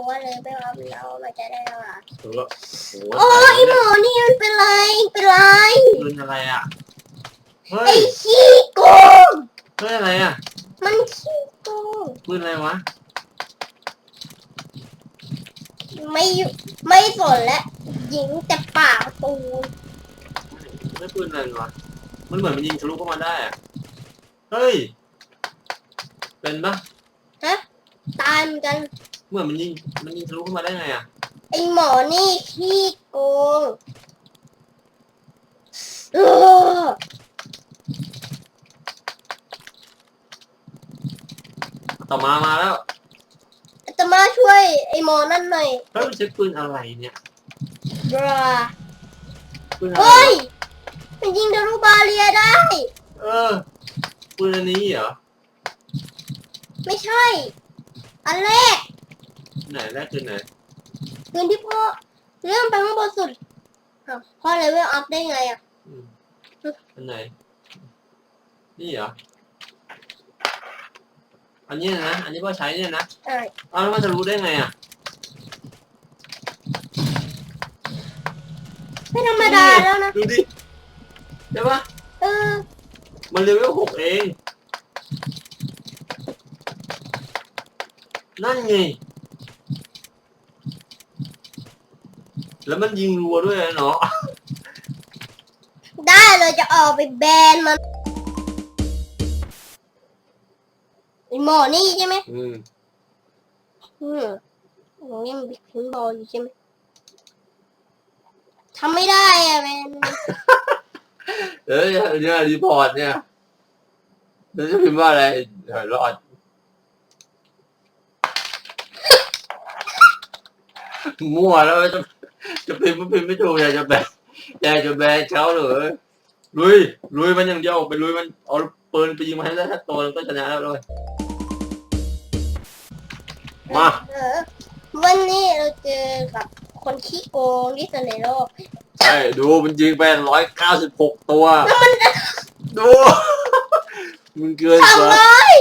ตัวเลยไปเอาเรามาจะได้หรอหรือว่าโอ้โอ้ยหมอนี่มันเป็นไรเป็นไรปืนอะไรอะเฮ้ไอ้ยขี้โกงเฮ้ยอะไรอะมันขี้โกงปืนอะไรวะไม่อยู่ไม่สนแล้วยิงแต่ปากประตูไม่ปืนอะไรวะมันเหมือนมันยิงทะลุเข้ามาได้อะเฮ้ยเป็นปะตายเหมือนกัน เหมือนมันยิงมันยิงทะลุเข้ามาได้ไงอะไอ้หมอนี่ขี้โกงเออต่อมามาแล้วอาตมาช่วยไอ้หมอนั่นหน่อยเฮ้ยมันใช้ปืนอะไรเนี่ยบราปืนอะไรเฮ้ย มันยิงทะลุบาเรียได้ เออปืนอันนี้เหรอ ไม่ใช่ อันแรก ไหนแรกคือไหนคืนที่พ่อเริ่มไปข้างบนสุดอ้าวพ่อเลเวลอัพได้ไงอะ อืมอันไหน นี่เหรอ อันนี้นะ อันนี้พ่อใช้เนี่ยนะใช่ อ้าวแล้วมันจะรู้ได้ไงอะไม่ธรรมดาแล้วนะ ดูดิใช่ปะเออ มันเลเวลหกเอง นั่นไง แล้วมันยิงรัวด้วยนะเนาะได้เลยจะออกไปแบนมันไอหมอนี่ใช่ไหมอืมอืมตรงนี้มันบิ๊กพินบอลอยู่ใช่ไหมทำไม่ได้อะแมนเอ้ยเนี่ยรีพอร์ตเนี่ยแล้วจะพิมพ์ว่าอะไรเดี๋ยวรอดมั่วแล้วจะ จะพิมพ์ไม่พิมพ์ไม่ถูกอยากจะแบนอยากจะแบนเขาเลยลุยลุยมันอย่างเดียวไปลุยมันเอาปืนไปยิงมันให้ได้ถ้าตัวมันก็ชนะแล้วเลยมาเออวันนี้เราเจอกับคนขี้โกงที่สุดในโลกใช่ดูมันยิงไปร้อยเก้าสิบหกตัวดูมันเกินสองกว่าร้อย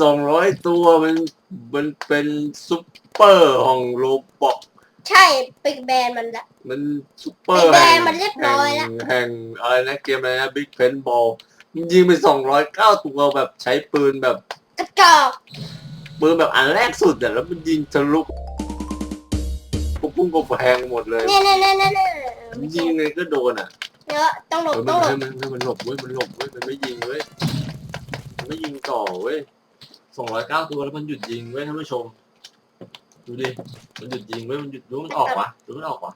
สองร้อยตัวมันมันเป็นซุปเปอร์ของโลบอก ใช่ไปแบนมันละ มันซุปเปอร์ไปแบนแห่งมันเรียบร้อยแล้วแห่งแห่งอะไรนะเกมอะไรนะบิ๊กเพนบอลมันยิงไปสองร้อยเก้าตัวแบบใช้ปืนแบบกระจอกปืนแบบอันแรกสุดอะแล้วมันยิงทะลุก็พุ่งกบแพงหมดเลยเนี่ยเนี่ยเนี่ยเนี่ยเนี่ยมันยิงยังไงก็โดนอะเดี๋ยวต้องหลเอบอต้องหลมันบมันมันหลบเว้ยมันหลบเว้ยมันไม่ยิงเว้ยมันไม่ยิงต่อเว้ยสองร้อยเก้าตัวแล้วมันหยุดยิงเว้ยท่านผู้ชม ดูดิ มันหยุดยิงเว้ยมันหยุดดูมันออกวะดูมันออกวะ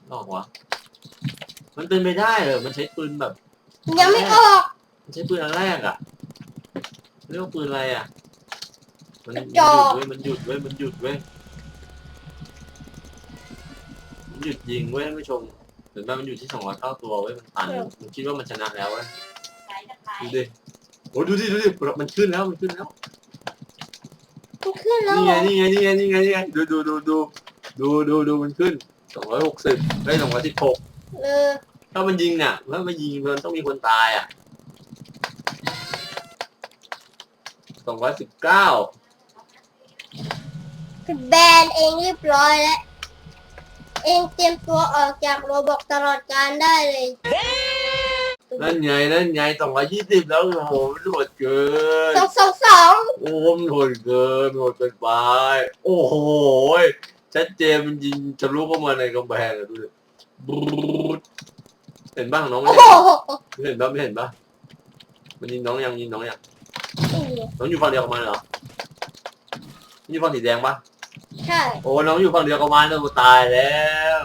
มันออกวะมันเป็นไปได้เหรอมันใช้ปืนแบบ ยังไม่ออกมันใช้ปืนอันแรกอะเรียกว่าปืนอะไรอะมันกมัระนจหอยุกดเว้ยมันหยุดเว้ยมันหยุดเว้ยมันหยุดยิงเว้ยท่านผู้ชมเห็นไหมมันอยู่ที่สองร้อยเก้าตัวเว้ยมันตันมันคิดว่ามันชนะแล้วเว้ยดูดิโอ้ดูดิดูดิมันขึ้นแล้วมันขึ้นแล้วมัน ขึ้นแล้วนี่เหรไงอนี่ไงนี่ไงนี่ไงนี่ไงดูดูดูดูดูดูดูมันขึ้นสองร้อยหกสิบได้สองร้อยสิบหกเออถ้ามันยิงเนี่ยถ้ามันยิงมันต้องมีคนตายอะสองร้อยสิบเก้าแบนเองเรียบร้อยแล้ว เองเตรียมตัวออกจากโรบอกตลอดการได้เลย นั่นไงนั่นไงสองร้อยยี่สิบแล้วโอ้โหมันโหดเกิน สองสองสองโอ้โหมันโหดเกินโหดเกินไป โอ้โหชัดเจนมันยิงทะลุเข้ามาในกำแพงอะดูดิบูดเห็นบ้างน้องไม่โอ้เห็นโหไม่เห็นปะไม่เห็นปะมันยิงน้องยังยิงน้องยังนี่น้องอยู่ฝั่งเดียวกับมันเหรออยู่ฝั่งสีแดงปะใช่โอ้น้องอยู่ฝั่งเดียวกับมันแล้วกูตายแล้ว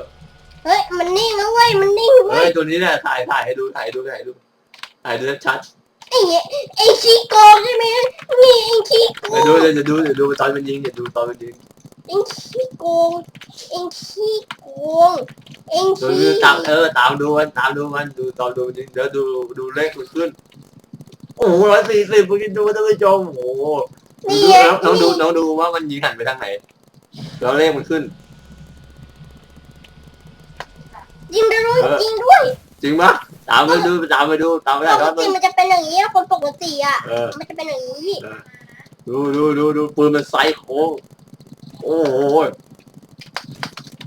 เฮ้ย มันนิ่งนะเว้ย มันนิ่งเว้เฮ้ยยตัวนี้แหละถ่ายถ่ายให้ดูถ่ายให้ดูถ่ายให้ดูถ่ายดูชัดไอ้เหี้ยไอ้ขี้โกงใช่ไหมนี่ไอ้ขี้โกๆเดี๋ยวงดูเดี๋ยวดูเดี๋ยวดูตอนมันยิงเดี๋ยวดูตอนมันยิงเอ็งขี้โกงเอ็งขี้โกงเอ็งดูขี้ดูตามเออตามดูมันตามดูมันดูตอนดูมันยิงเดี๋ยวดูดูเลขมันขึ้น โอ้โหร้อยสี่สิบมึงดูท่านผู้ชมโอ้โหดูนี่ดูไงน้องน้องดูน้องดูว่ามันยิงหันไปทางไหนแล้วเลขมันขึ้น ยิงไปด้วยยิงด้วยจริงปะตามไปดูตามไปดูตามไปปได้กตอนติมันจะเป็นอย่างนี้นะคนปกติอะ เออ มันจะเป็นอย่างนี้ดูดูดูดูปืนมันไซส์โค้งโคโอ้ย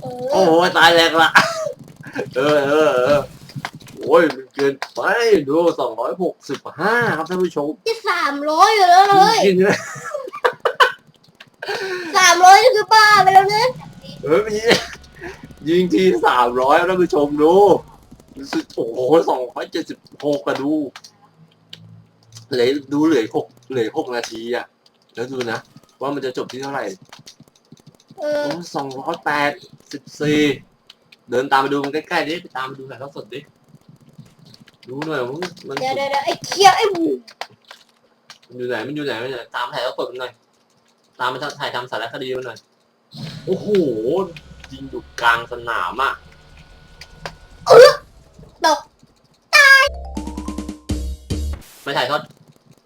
เอโอ้อยตายแหลกละเออเออเออโอ้ยมันเกินไปดูสองร้อยหกสิบห้าครับท่านผู้ชมที่สามร้อยอยู่แล้วนะเลยจริงๆนะสามร้อยนี่คือบ้าไปแล้วนะเออมี ยิงทีสามร้อยท่านผู้ชมดูสุดโอ้โหสองร้อยเจ็ดสิบหกอะดูเหลือดูเหลือหกเหลือหกนาทีอะแล้วดูนะ ว่ามันจะจบที่เท่าไหร่เออสองร้อยแปดสิบสี่เดินตามไปดูมันใกล้ๆดิไปตามไปดูถ่ายทอดสดดิดูหน่อยว่ามันเดี๋ยวเดี๋ยวเดี๋ยวไอ้เคี้ยวไอ้บูมันอยู่ไหนมันอยู่ไหนมันอยู่ไหนตามถ่ายทอดสดมันหน่อยตามไปถ่ายทำสารคดีมันหน่อยโอ้โห ยิงอยู่กลางสนามอะตกไปถ่ายทอด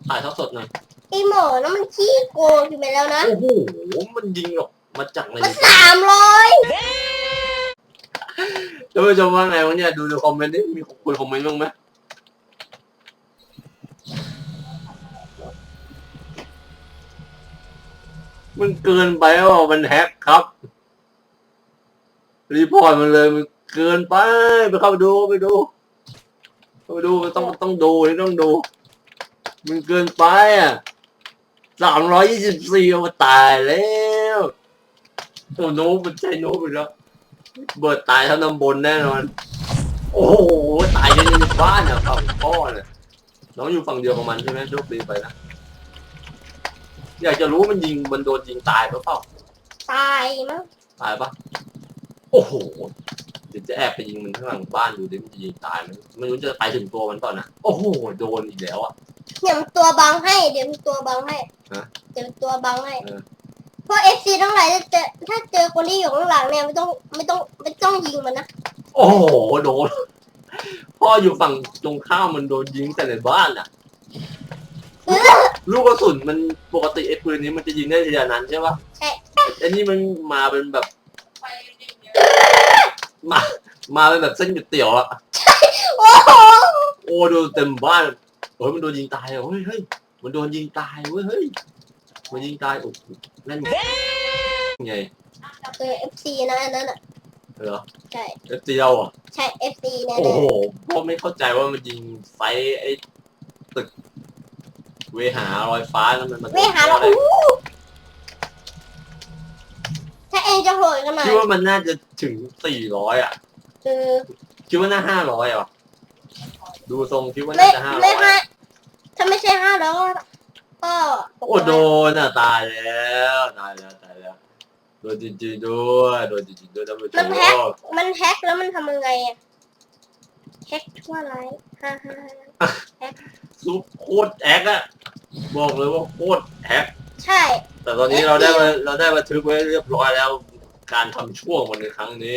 ถ่ายทอดสดหน่อยไอ้หมอนั่นมันขี้โกงอยู่ไปแล้วนะ โอ้โหมันยิงออกมาจากไหนมันสามร้อยท่านผู้ชมว่าไงวะเนี่ยดูในคอมเมนต์ดิมีคนคอมเมนต์บ้างไหมมันเกินไปว่ามันแฮกครับ รีพอร์ตมันเลยมันเกินไปไปเข้าไปดูไปดูเข้าไปดูต้องต้องดูนี่ต้องดู มันเกินไปอะสามร้อยยี่สิบสี่มาตายแล้วโอ้โน้มันใช่โน้ไปแล้วเบิดตายทั้งตำบลแน่นอน โอ้โหตายกันในบ้านอะฝั่งพ่อเนี่ยน้องอยู่ฝั่งเดียวกับมันใช่ไหมโชคดีไปนะอยากจะรู้มันยิงมันโดนยิงตายหรือเปล่าตายมั้งตายปะโอ้โหเดี๋ยวจะแอบไปยิงมันข้างหลังบ้านดูดิมันจะยิงตายไหมไม่รู้จะไปถึงตัวมันตอนนะโอ้โหโดนอีกแล้วอะ เดี๋ยวมันตัวบังให้ เดี๋ยวมันตัวบังให้ฮะเดี๋ยวมันตัวบังให้เออ เพราะเอฟซีทั้งหลายถ้าเจอถ้าเจอคนที่อยู่ข้างหลังเนี่ยไม่ต้องไม่ต้องไม่ต้องยิงมันนะโอ้โหโดน พ่ออยู่ฝั่งตรงข้ามมันโดนยิงแต่ในบ้านอะลูกกระสุนมันปกติไอ้ปืนนี้มันจะยิงได้ทีละนัดใช่ปะใช่อันนี้มันมาเป็นแบบ มา มาเป็นแบบเส้นก๋วยเตี๋ยวอะโอ้โหโอ้โดนเต็มบ้านเฮ้ยมันโดนยิงตายอะเฮ้ยเฮ้ยมันโดนยิงตายเว้ยเฮ้ยมันยิงตายโอ้โหนั่นไงเออเอฟซีนะอันนั้นอะเหรอใช่เอฟซีเราอะใช่เอฟซีแน่โอ้โหพ่อไม่เข้าใจว่ามันยิงไฟไอ้ตึก เวหาลอยฟ้าแล้วมันมาๆไม่หาเราอะไรอู้ถ้า เองจะโหดขนาดคิดว่ามันน่าจะถึงสี่ร้อยอะคือคิดว่าน่าห้าร้อยอะ ดูทรงคิดว่าไม่น่าจะห้าร้ไม่อยห้าถ้าไม่ใช่ห้าแล้วก็ก็หกโอ้โดร้อยนอะตายแล้วตายแล้วตายแล้วโดนจริงๆด้วยโดนจริงๆด้วยท่านผู้ชมันมแฮกมันแฮกแล้วมันทำยังไงอะแฮกชั่วร้ายฮ่าฮ่าซุปโคตรแอคอะบอกเลยว่าโคตรแอคใช่ แต่ตอนนี้เราได้มาเราได้บันทึกไว้เรียบร้อยแล้ว การทำช่วงมันในครั้งนี้